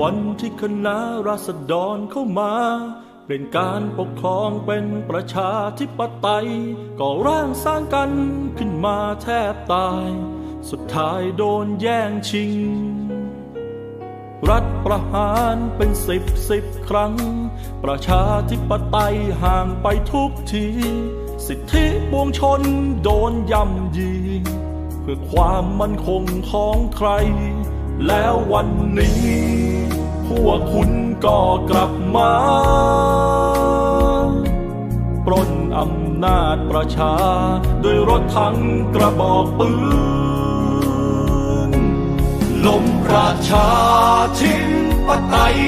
วันที่คณะราษฎรเข้ามาเปลี่ยนการปกครองเป็นประชาธิปไตยก็ร่างสร้างกันขึ้นมาแทบตาย สุดท้ายโดนแย่งชิง รัฐประหารเป็นสิบสิบครั้ง ประชาธิปไตยห่างไปทุกที สิทธิปวงชนโดนย่ำยี เพื่อความมั่นคงของใคร แล้ววันนี้ พวกคุณก็กลับมาปล้นอำนาจประชาด้วยรถถังกระบอกปืนลมประชาธิปไตย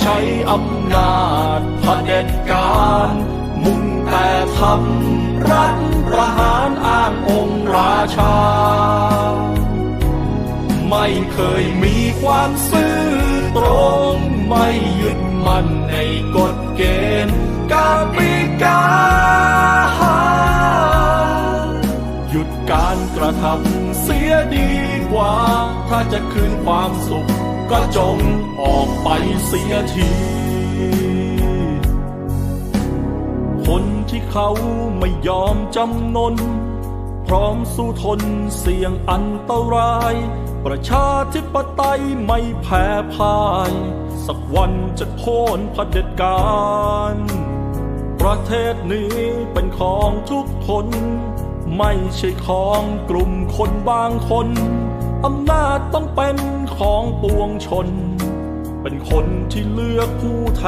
ใช้อำนาจเผด็จการ มุ่งแต่ทำรัฐประหารอ้างองค์ราชา ไม่เคยมีความซื่อ ตรงไม่ยึดมั่นในกฎเกณฑ์กติกา หยุดการกระทำเสียดีกว่า ถ้าจะคืนความสุข ก็จงออกไปเสียทีคนที่เขาไม่ยอมจำนน พร้อมสู้ทนเสี่ยงอันตราย ประชาธิปไตยไม่แพ้พ่าย สักวันจะโค่นเผด็จการ ประเทศนี้เป็นของทุกคน ไม่ใช่ของกลุ่มคนบางคน อำนาจต้องเป็นของปวงชน เป็นคนที่เลือกผู้แท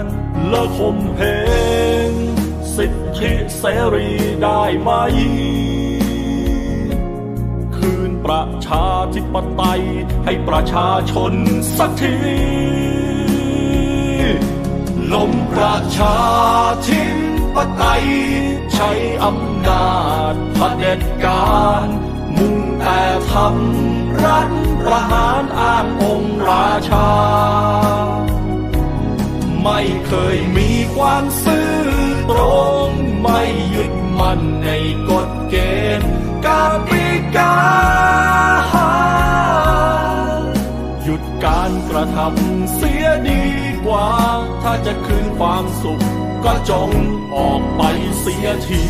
นเลิกข่มเหงสิทธิเสรีได้ไหม ประชาธิปไตยให้ประชาชนสักทีลมประชาธิปไตย ใช้อำนาจเผด็จการ มุ่งแต่ทำรัฐประหารอ้างองค์ราชา ไม่เคยมีความซื่อตรง ไม่ยึดมั่นในกฎเกณฑ์กติกา ทำเสียดีกว่า ถ้าจะคืนความสุข ก็จงออกไปเสียที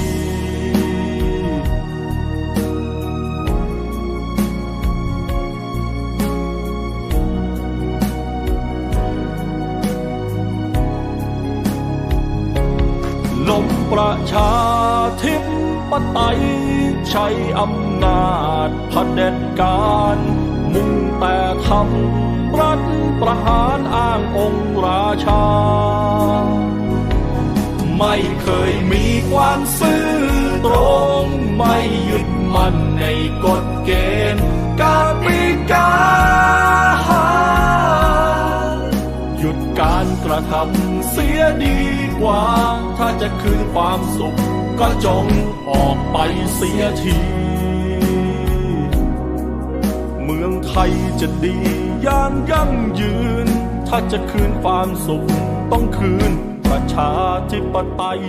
ลมประชาธิปไตยใช้อำนาจเผด็จการ มุ่งแต่ทำรัฐประหารอ้างองค์ราชา ไม่เคยมีความซื่อตรง ไม่ยึดมั่นในกฎเกณฑ์กติกา หยุดการกระทำเสียดีกว่า ถ้าจะคืนความสุข ก็จงออกไปเสียที ไทยจะดีอย่างยั่งยืน ถ้าจะคืนความสุข ต้องคืนประชาธิปไตย